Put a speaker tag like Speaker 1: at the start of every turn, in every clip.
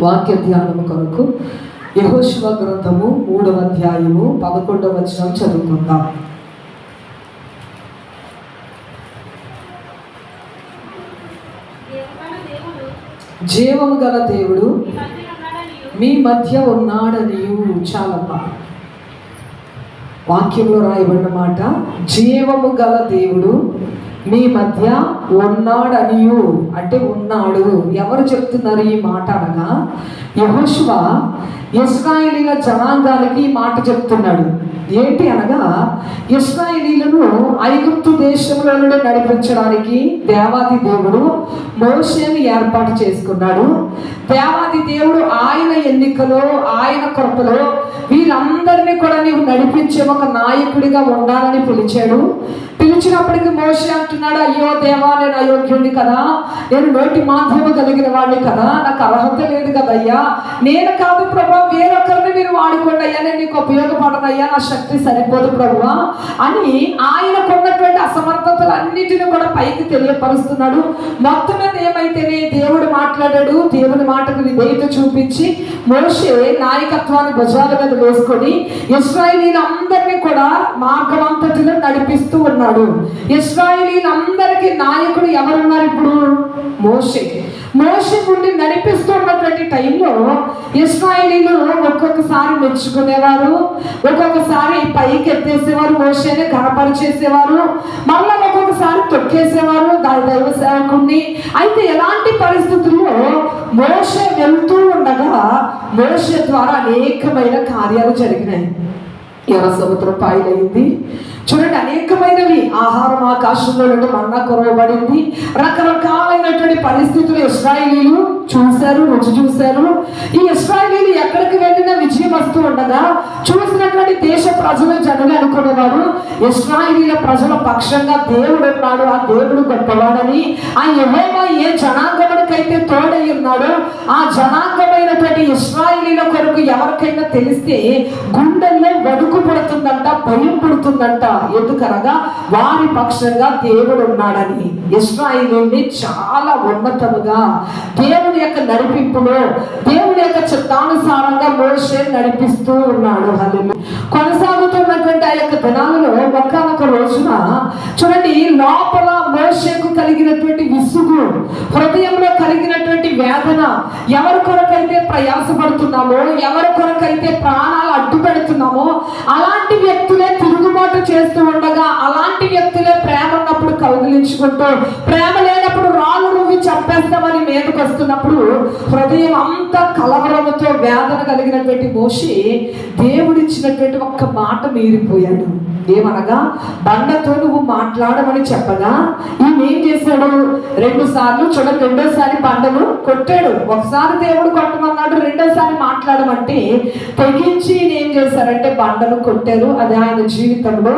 Speaker 1: వాక్య ధ్యానము కొరకు యహోశివ గ్రంథము మూడవ అధ్యాయము పదకొండవ వచనం చదువుకుందాం. జీవము గల దేవుడు మీ మధ్య ఉన్నాడని చాలమ్మా వాక్యంలో రాయబడిన మాట జీవము గల దేవుడు మీ మధ్య ఉన్నాడనియు. అంటే ఉన్నాడు. ఎవరు చెప్తున్నారు ఈ మాట అనగా? యహోశివ ఇస్రాయేలీల జనాంగాలకి ఈ మాట చెప్తున్నాడు. ఏంటి అనగా? ఇస్రాయేలీలను ఐగుప్తు దేశంలో నడిపించడానికి దేవాది దేవుడు మోషేని ఏర్పాటు చేసుకున్నాడు. దేవాది దేవుడు ఆయన ఎన్నికలో ఆయన కృపలో వీళ్ళందరినీ కూడా నీవు నడిపించే ఒక నాయకుడిగా ఉండాలని పిలిచాడు. పిలిచినప్పటికీ మోషే అంటున్నాడు అయ్యో దేవా నేను అయోగ్యుడిని కదా నేను నోటి మాధ్యమ కలిగిన వాడిని కదా నాకు అర్హత లేదు కదయ్యా. నేను కాదు ప్రభా వేరొకరిని మీరు వాడుకోండి. అయ్యా నేను నీకు ఉపయోగపడనయ్యా నా శక్తి సరిపోదు ప్రభువా. అని ఆయనకున్నటువంటి అసమర్థతలన్నిటిని కూడా పైకి తెలియపరుస్తున్నాడు. మొత్తం మీద ఏమైతేనే దేవుడు మాట్లాడాడు. దేవుని మాటకు విధేయత చూపించి మోషే నాయకత్వాన్ని భుజాల మీద వేసుకొని ఇస్రాయలీలందరినీ కూడా మార్గమంతటిలో నడిపిస్తూ ఉన్నాడు. ఇస్రాయలీలందరికీ నాయకుడు ఎవరున్నారు ఇప్పుడు? మోషే. మోషే ఉండి నడిపిస్తున్నటువంటి టైంలో ఇస్రాయిలీలు ఒక్కొక్కసారి మెచ్చుకునేవారు ఒక్కొక్కసారి పైకి ఎత్తేసేవారు మోషేని కనపరిచేసేవారు మళ్ళీ ఒక్కొక్కసారి తొక్కేసేవారు దాని దైవ సేవకుణ్ణి అయితే ఎలాంటి పరిస్థితుల్లో మోషే వెళ్తూ ఉండగా మోషే ద్వారా అనేకమైన కార్యాలు జరిగినాయి. ఎర్ర సముద్రం పాయలైంది చూడండి అనేకమైనవి ఆహారం ఆకాశంలో నుండి మన్నా కొరవబడింది. రకరకాలైనటువంటి పరిస్థితులు ఇస్రాయిలీలు చూశారు రుచి చూశారు. ఈ ఇస్రాయిలీలు ఎక్కడికి వెళ్ళినా విజయం వస్తూ ఉండగా చూసినటువంటి దేశ ప్రజలు జనులు అనుకునేవారు ఇస్రాయిలీల ప్రజల పక్షంగా దేవుడు ఉన్నాడు ఆ దేవుడు గొప్పవాడని. ఆ యెహోవా ఏ జనాంగమునికైతే తోడై ఉన్నాడో ఆ జనాంగమైనటువంటి ఇస్రాయిలీల కొరకు ఎవరికైనా తెలిస్తే గుండెల్లో వణుకు పుడుతుందంట భయం పుడుతుందంట. ఎందుకనగా వారి పక్షంగా దేవుడు ఉన్నాడని. ఇస్రాయిల్ని చాలా ఉన్నతముగా దేవుని యొక్క నడిపింపులో దేవుని యొక్క చిత్తానుసారంగా నడిపిస్తూ ఉన్నాడు. హల్లెలూయా. కొనసాగుతున్నటువంటి ఆ యొక్క దినాలలో ఒక రోజున చూడండి లోపల మోషకు కలిగినటువంటి విసుగు హృదయంలో కలిగినటువంటి వేదన ఎవరి కొరకైతే ప్రయాసపడుతున్నామో ఎవరి కొరకైతే ప్రాణాలు అడ్డు పెడుతున్నామో అలాంటి వ్యక్తులే తిరుగుబాటు చేస్తూ ఉండగా అలాంటి వ్యక్తులే ప్రేమ ఉన్నప్పుడు కౌగిలించుకుంటూ ప్రేమ లేనప్పుడు రాళ్ళు నువ్వు చంపేస్తామని మీదకి వస్తున్నప్పుడు హృదయం అంతా కలవరముతో వేదన కలిగినటువంటి మోషి దేవుడిచ్చినటువంటి ఒక్క మాట మీరిపోయాడు. ఏమనగా బండతో నువ్వు మాట్లాడమని చెప్పగా ఈయన ఏం చేశాడు? రెండు సార్లు చూడ రెండోసారి బండను కొట్టాడు. ఒకసారి దేవుడు కొట్టమన్నాడు రెండోసారి మాట్లాడమంటే తెగించి ఈయన ఏం చేశారంటే బండను కొట్టారు. అది ఆయన జీవితంలో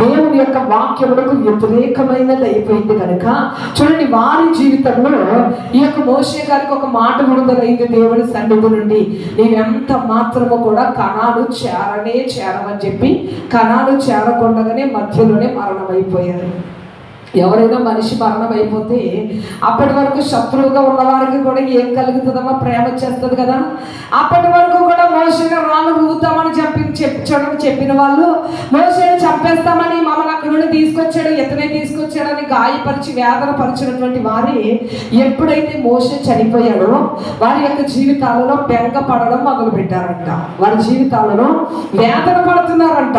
Speaker 1: దేవుని యొక్క వాక్యములకు వ్యతిరేకమైనది అయిపోయింది కనుక చూడండి వారి జీవితంలో ఈ యొక్క మోషే గారికి ఒక మాట విడుదలైంది దేవుని సన్నిధి నుండి నీవెంత మాత్రము కూడా కణాలు చేరనే చేరమని చెప్పి కణాలు చేరకుండగానే మధ్యలోనే మరణమైపోయారు. ఎవరైనా మనిషి మరణం అయిపోతే అప్పటి వరకు శత్రువుగా ఉన్నవారికి కూడా ఏం కలుగుతుందమ్మా? ప్రేమ చేస్తుంది కదా. అప్పటి వరకు కూడా చెప్పడం చెప్పిన వాళ్ళు మోసేను చంపేస్తామని మమ్మల్ని అక్కడ నుండి తీసుకొచ్చాడు ఎతనే తీసుకొచ్చాడని గాయపరిచి వేదన పరిచినటువంటి వారి ఎప్పుడైతే మోసే చనిపోయాడో వారి యొక్క జీవితాలలో బెంగ పడడం మొదలు పెట్టారంట వారి జీవితాలలో వేదన పడుతున్నారంట.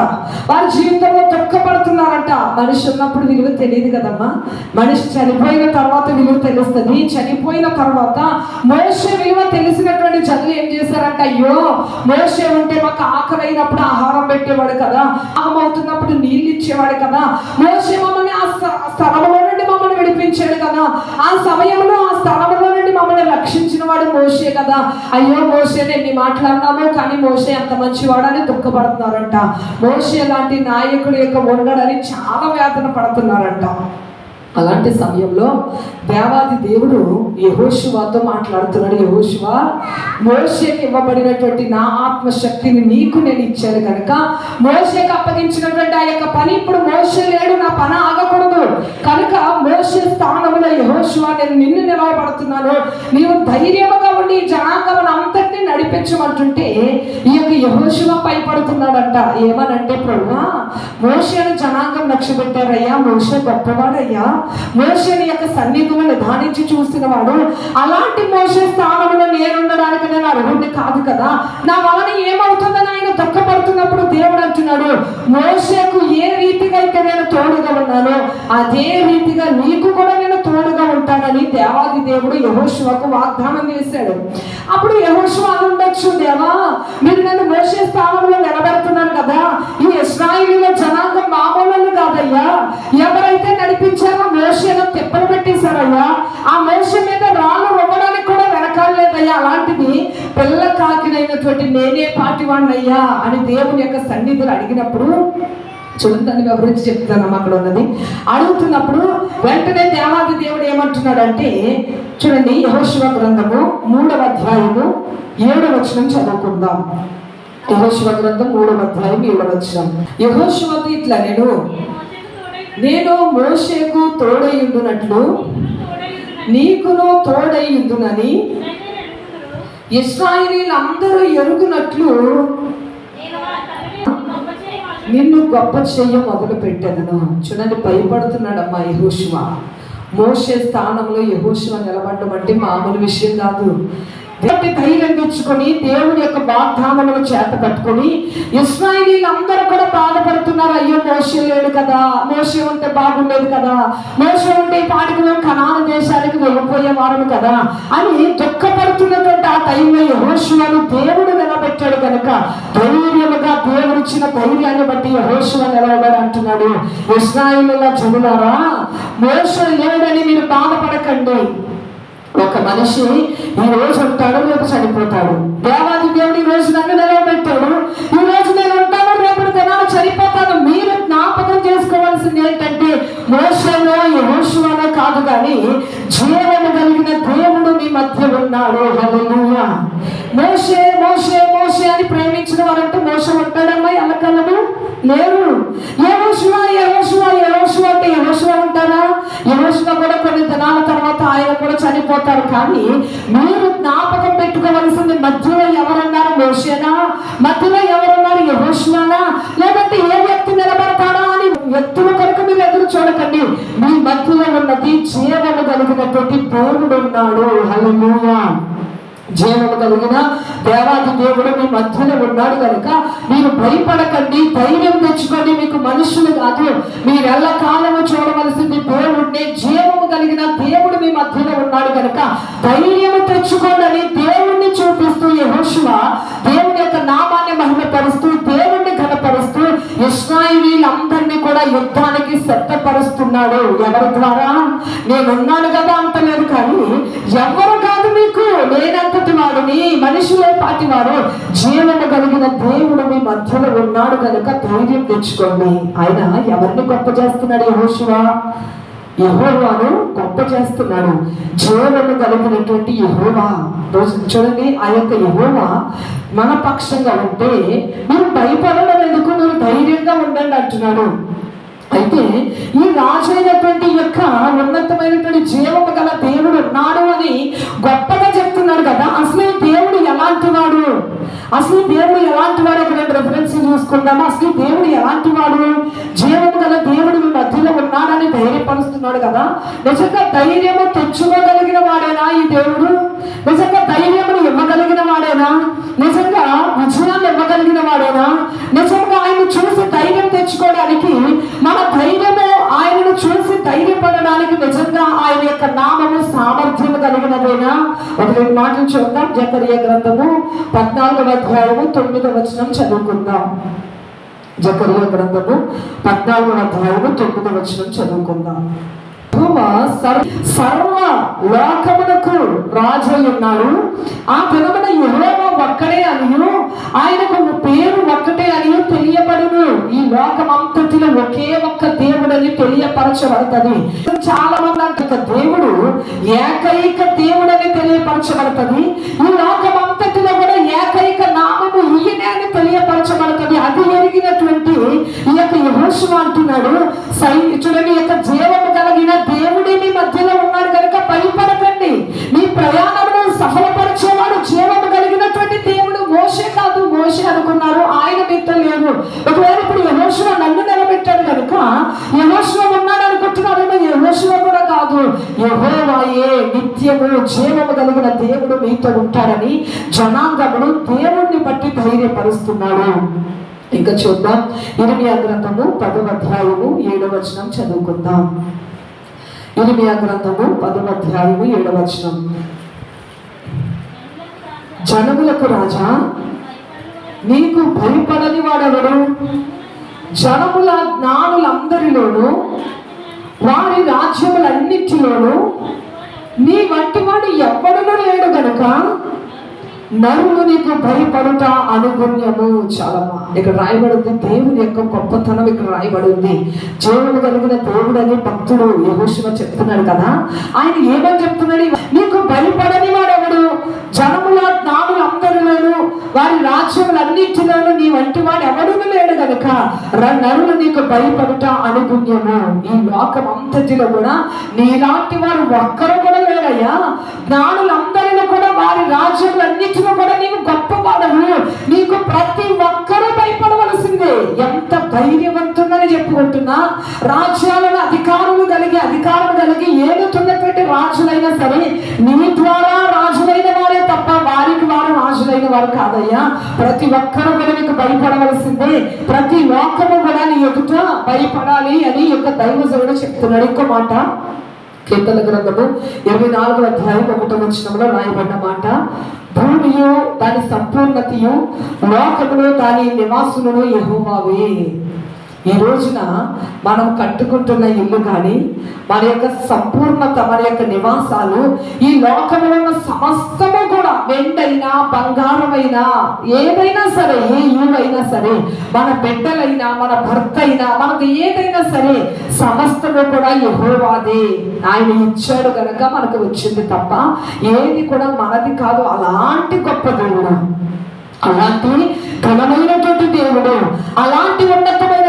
Speaker 1: వారి జీవితంలో దుఃఖపడుతున్నారంట. మనిషి ఉన్నప్పుడు విలువ తెలియదు కదమ్మా. మనిషి చనిపోయిన తర్వాత విలువ తెలుస్తుంది. చనిపోయిన తర్వాత మోస విలువ తెలిసినటువంటి జనులు ఏం చేశారంట? అయ్యో మోసే ఉంటే మాకు ఆకలి ఉన్నప్పుడు ఆహారం పెట్టేవాడు కదా అవుతున్నప్పుడు నీళ్ళు ఇచ్చేవాడు కదా మోసే మమ్మల్ని ఆ స్థలంలో నుండి మమ్మల్ని విడిపించాడు కదా. ఆ సమయంలో ఆ స్థలంలో నుండి మమ్మల్ని రక్షించిన వాడు మోసే కదా. అయ్యో మోసే నేను మాట్లాడినామో కానీ మోసే అంత మంచివాడని దుఃఖపడుతున్నారంట. మోసే లాంటి నాయకుడు యొక్క ఉండడని చాలా వేదన పడుతున్నారంట. అలాంటి సమయంలో దేవాది దేవుడు యహోశివాతో మాట్లాడుతున్నాడు యహోశివ మోషేకి ఇవ్వబడినటువంటి నా ఆత్మశక్తిని నీకు నేను ఇచ్చాను కనుక మోషేకి అప్పగించినటువంటి ఆ యొక్క పని ఇప్పుడు మోషే లేడు నా పని ఆగకూడదు. కనుక మోషే స్థానంలో యహోశివ నేను నిన్ను నిలబడుతున్నాను నీవు ధైర్యముగా ఉండి జనాంగం అంతటిని నడిపించమంటుంటే ఈ యొక్క యహోశివ పైపడుతున్నాడంట ఏమనంటే ప్రభువా మోషేను జనాంగం లక్ష్య పెట్టారయ్యా మోషే గొప్పవాడయ్యా. మోషేని యొక్క సన్నిధిని నిధానించి చూస్తున్నవాడు అలాంటి మోషే స్థానంలో నేనుండడానికి నేను అర్హుడిని కాదు కదా. నా వలన ఏమవుతుందని ఆయన దుఃఖపడుతున్నప్పుడు దేవుడు అంటున్నాడు మోషేకు ఏ రీతిగా అయితే నేను తోడుగా ఉన్నానో అదే రీతిగా నీకు కూడా ఉంటాడని దేవాది దేవుడు యహోశివకు వాగ్దానం చేశాడు. అప్పుడు యహోశివ అని ఉండొచ్చు దేవా మీరు నన్ను మోసే స్థానంలో నిలబెడుతున్నారు కదా. ఈ ఇస్రాయిలీల జనాంగం మామూలు కాదయ్యా. ఎవరైతే నడిపించారో మోసేను తిప్పలు పెట్టేశారయ్యా. ఆ మోస మీద రాళ్ళు ఇవ్వడానికి కూడా వెనకాలేదయ్యా అలాంటిది పిల్ల కాకినైనటువంటి నేనే పాటివాణ్ణయ్యా అని దేవుని యొక్క సన్నిధులు అడిగినప్పుడు చూడండి దాన్ని వివరించి చెప్తాను అక్కడ ఉన్నది. అడుగుతున్నప్పుడు వెంటనే దేవాది దేవుడు ఏమంటున్నాడంటే చూడండి యహోశివ గ్రంథము మూడవ అధ్యాయము ఏడవ వచనం చదువుకుందాం. యహోశివ గ్రంథం మూడవ అధ్యాయం ఏడవ వచనం. యహోశివతో ఇట్లా నేను
Speaker 2: నేను మోషేకు తోడై
Speaker 1: నీకును తోడైయుందునని ఇస్రాయిలీలందరూ ఎరుగునట్లు
Speaker 2: నేను ఆ తల్లిని గొప్ప చేయమని
Speaker 1: నిన్ను గొప్ప చెయ్య మొదలు పెట్టేదను చూడండి భయపడుతున్నాడమ్మా యహోశివ మోసే స్థానంలో యహోశివ నిలబడడం అంటే మామూలు విషయం కాదు. దేవుడి ధైర్యం తెచ్చుకొని దేవుడి యొక్క వాగ్దానములను చేత పట్టుకొని ఇస్రాయిలీలందరూ కూడా బాధపడుతున్నారు. అయ్యో మోసం లేడు కదా. మోసం ఉంటే బాగుండేది కదా. మోసం ఉంటే పాటికి మేము కనాన దేశానికి వెళ్ళిపోయేవారము కదా అని దుఃఖపడుతున్నటువంటి ఆ టైంలో యహోశివను దేవుడు నిలబెట్టాడు కనుక ధైర్యముగా దేవుడు ఇచ్చిన ధైర్యాన్ని బట్టి యహోశివ నిలవబడి అంటున్నాడు. ఇస్రాయిల్ జనులారా మోస లేడని మీరు బాధపడకండి. ఒక మనిషి ఈ రోజు ఉంటాడు రేపు చనిపోతాడు. దేవాది దేవుడు ఈ రోజు నన్ను నిలవబెట్టాడు. ఈ రోజు నేను ఉంటాను రేపు దినాలు చనిపోతాను. మీరు జ్ఞాపకం చేసుకోవాల్సింది ఏంటంటే మోసనో యహోషువనో కాదు కానీ జీవన కలిగిన దేవుడు మీ మధ్య ఉన్నాడు. హల్లెలూయా. మోసే మోసే మోసే ప్రేమించిన వారంటే మోసం ఉంటాడమ్మా ఎల్లకల్లము లేరు. యహోషువ యహోషువ యహోషువ అంటే యహోషువ ఉంటారా యహోషువ కూడా కొన్ని దినాల తర్వాత ఆయన కూడా చనిపోతారు. కానీ మీరు జ్ఞాపకం పెట్టుకోవలసింది మధ్యలో ఎవరున్నారు? మోషేనా? మధ్యలో ఎవరున్నారు? యహోషువనా? లేదంటే ఏ వ్యక్తి నిలబడతాడా అని వ్యక్తుల కొరకు మీరు ఎదురు చూడకండి. మీ మధ్యలో ఉన్నది జీవము కలిగినటువంటి దేవుడు ఉన్నాడు. హల్లెలూయా. జీవము కలిగిన దేవాది దేవుడు మీ మధ్యలో ఉన్నాడు కనుక మీరు భయపడకండి ధైర్యం తెచ్చుకోండి మీకు మనుషులు కాదు. మీరు ఎల్ల కాలము చూడవలసింది దేవుడిని జీవము కలిగిన దేవుడు మీ మధ్యలో ఉన్నాడు కనుక ధైర్యము తెచ్చుకోండి దేవుణ్ణి చూపిస్తూ యెహోషువ దేవుని యొక్క నామాన్ని మహిమపరుస్తూ దేవుణ్ణి ఘనపరుస్తూ ఇస్రాయిలీలందరినీ కూడా యుద్ధానికి సిద్ధపరుస్తున్నాడు. ఎవరి ద్వారా? నేనున్నాను కదా అంటలేదు కానీ ఎవరు కాదు మీకు? నేనంత కానీ మనుషులే పాటివారు. జీవము కలిగిన దేవుడు మీ మధ్యలో ఉన్నాడు కనుక ధైర్యం తెచ్చుకోండి. ఆయన ఎవరిని గొప్ప చేస్తున్నాడు యహోశివా యహోవాను గొప్ప చేస్తున్నాడు. జీవము కలిగినటువంటి యహోవా. చూడండి ఆ యొక్క యహోవా మన పక్షంగా ఉంటే మీరు భయపడడం ఎందుకు? మీరు ధైర్యంగా ఉండండి అంటున్నాడు. అయితే ఈ రాజు అయినటువంటి యొక్క ఉన్నతమైనటువంటి జీవము గల దేవుడు ఉన్నాడు అని గొప్పగా చెప్తున్నాడు కదా. అసలు ఈ దేవుడు ఎలాంటి వాడు? అసలు దేవుడు ఎలాంటి వాడు ఒక రెండు రెఫరెన్స్ చూసుకుందాము? అసలు దేవుడు ఎలాంటి వాడు? జీవము గల దేవుడు మీ మధ్యలో ఉన్నాడని ధైర్యపరుస్తున్నాడు కదా. నిజంగా ధైర్యము తెచ్చుకోగలిగిన వాడేనా ఈ దేవుడు? నిజంగా ధైర్యమును ఇవ్వగలిగిన వాడేనా? నిజంగా విజయాన్ని ఇవ్వగలిగిన వాడేనా? నిజంగా చూసి ధైర్యం తెచ్చుకోవడానికి మన ధైర్యము ఆయనను చూసి ధైర్యపడడానికి నిజంగా ఆయన యొక్క నామము సామర్థ్యం కలిగినదేనా? ఒక రెండు మాటలు చూద్దాం. జకరియ గ్రంథము పద్నాలుగవ అధ్యాయము తొమ్మిదవ వచనం చదువుకుందాం. జకరియ గ్రంథము పద్నాలుగవ అధ్యాయము తొమ్మిదవ వచనం చదువుకుందాం. సర్వ సర్వ లోకమునకు రాజు ఉన్నారు. ఆ దినమున యెహోవా ఒక్కడే అనియు. ఆయనకు పేరు ఒక్కటే అనియు. తెలియబడును. ఈ లోకమంతటిలో ఒకే ఒక్క దేవుడని తెలియపరచబడుతుంది. చాలా మంది అంటే ఒక దేవుడు ఏకైక దేవుడని తెలియపరచబడుతుంది. ఈ లోకమంతటిలో కూడా ఏకైక నామము ఈయనే అని తెలియపరచబడుతుంది. అది ఎరిగినటువంటి ఈ యొక్క యహోశివ అంటున్నాడు. సై చూడండి యొక్క జీవ జీవము కలిగిన దేవుడు మీతో ఉంటాడని జనాంగముడు దేవుణ్ణి బట్టి ధైర్యపరుస్తున్నాడు. ఇంకా చూద్దాం. ఇరిమియా గ్రంథము పదవ అధ్యాయము ఏడవ వచనం చదువుకుందాం. ఇరిమియా గ్రంథము పదవ అధ్యాయము ఏడవ వచనం. జనములకు రాజా నీకు భయపడని వాడెవడు జనముల జ్ఞానులందరిలోనూ వారి రాజ్యములన్నిటిలోనూ నీ వంటి వాడు ఎవ్వడనూ లేడు గనుక నరులు నీకు భయపడుట అనుగుణ్యము చాలమ్మా ఇక్కడ రాయబడింది దేవుని యొక్క గొప్పతనం ఇక్కడ రాయబడింది. జీవము కలిగిన దేవుడు అని భక్తుడు యహోశివ చెప్తున్నాడు కదా. ఆయన ఏమని చెప్తున్నాడు? నీకు భయపడని వాడెవడు? జనముల జ్ఞానులందరిలోను వారి రాజ్యములన్నిటిలోనూ నీ వంటి వాడు ఎవడు లేడు గనుక. నరులు నీకు భయపడుట అనుగుణ్యము. ఈ లోకం అంతటిలో కూడా నీలాంటి వారు ఒక్కరు కూడా లేరయ్యా. జ్ఞానులందరిలో కూడా వారి రాజ్యములన్నిటిలో కూడా నీవు గొప్పవాడవు. నీకు ప్రతి ఒక్క భయపడవలసిందే. ఎంత ధైర్యవంతుందని చెప్పుకుంటున్నా. రాజ్యాలను అధికారులు కలిగి అధికారులు కలిగి ఏలుతున్నటువంటి రాజులైనా సరే నీ ద్వారా రాజులైన వారే తప్ప వారికి వారు రాజులైన వారు కాదయ్యా. ప్రతి ఒక్కరూ కూడా నీకు భయపడవలసిందే. ప్రతి లోకము కూడా నీ ఎదుట భయపడాలి అని యొక్క దైవజనుడు చెప్తున్నాడు. ఇంకో మాట. కీర్తన గ్రంథము ఇరవై నాలుగో అధ్యాయం ఒకటో వచ్చినంలో రాయబడిన మాట. భూమియు దాని సంపూర్ణతయు లోకములు దాని నివాసులను యహోవావే. ఈ రోజున మనం కట్టుకుంటున్న ఇల్లు కానీ మన యొక్క సంపూర్ణత మన యొక్క నివాసాలు ఈ లోకంలో ఉన్న సమస్తము కూడా వెండైనా బంగారమైనా ఏదైనా సరే ఏ ఇల్లు సరే మన బిడ్డలైనా మన భర్త అయినా మనకు ఏదైనా సరే సమస్తము కూడా యహోవాదే. ఆయన ఇచ్చాడు కనుక మనకు వచ్చింది తప్ప ఏది కూడా మనది కాదు. అలాంటి గొప్ప దేవుడు అలాంటి ఘనమైనటువంటి దేవుడు అలాంటి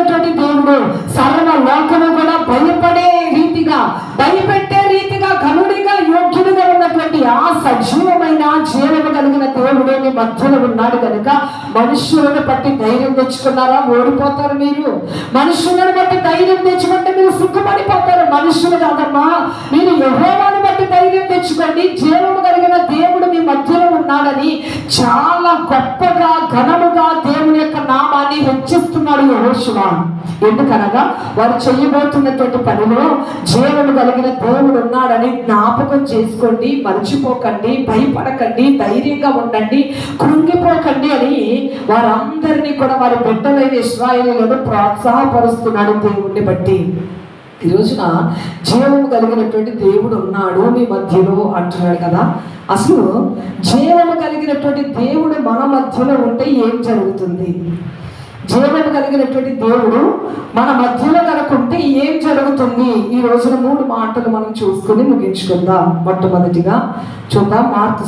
Speaker 1: ఉన్నతమైనటువంటి దేవుడు సర్వ లోకము కూడా భయపడే రీతిగా భయపెట్టే రీతిగా కనుడిగా యోగ్యుడిగా ఉన్నటువంటి ఆ సజీవమైన జీవము కలిగిన దేవుడే మీ మధ్యలో ఉన్నాడు కనుక మనుషులను బట్టి ధైర్యం తెచ్చుకున్నారా? ఓడిపోతారు మీరు. మనుషులను బట్టి ధైర్యం తెచ్చుకుంటే మీరు సుఖపడిపోతారు మనుషులు కాదమ్మా మీరు ఎవరో ధైర్యం తెచ్చుకోండి. జీవము కలిగిన దేవుడు మీ మధ్యలో ఉన్నాడని చాలా గొప్పగా ఘనముగా దేవుని యొక్క నామాన్ని హెచ్చిస్తున్నాడు యహోశివ ఎందుకనగా వారు చేయబోతున్నటువంటి పనిలో జీవము కలిగిన దేవుడు ఉన్నాడని జ్ఞాపకం చేసుకోండి మర్చిపోకండి భయపడకండి ధైర్యంగా ఉండండి కృంగిపోకండి అని వారందరినీ కూడా వారి బిడ్డలైన ఇస్రాయేలీలను ప్రోత్సాహపరుస్తున్నాడు దేవుణ్ణి బట్టి. ఈ రోజున జీవము కలిగినటువంటి దేవుడు ఉన్నాడు మీ మధ్యలో అంటున్నాడు కదా. అసలు జీవము కలిగినటువంటి దేవుడు మన మధ్యలో ఉంటే ఏం జరుగుతుంది? జీవము కలిగినటువంటి దేవుడు మన మధ్యలో కనుకుంటే ఏం జరుగుతుంది? ఈ రోజున మూడు మాటలు మనం చూసుకుని ముగించుకుందాం. మొట్టమొదటిగా చూద్దాం మార్పు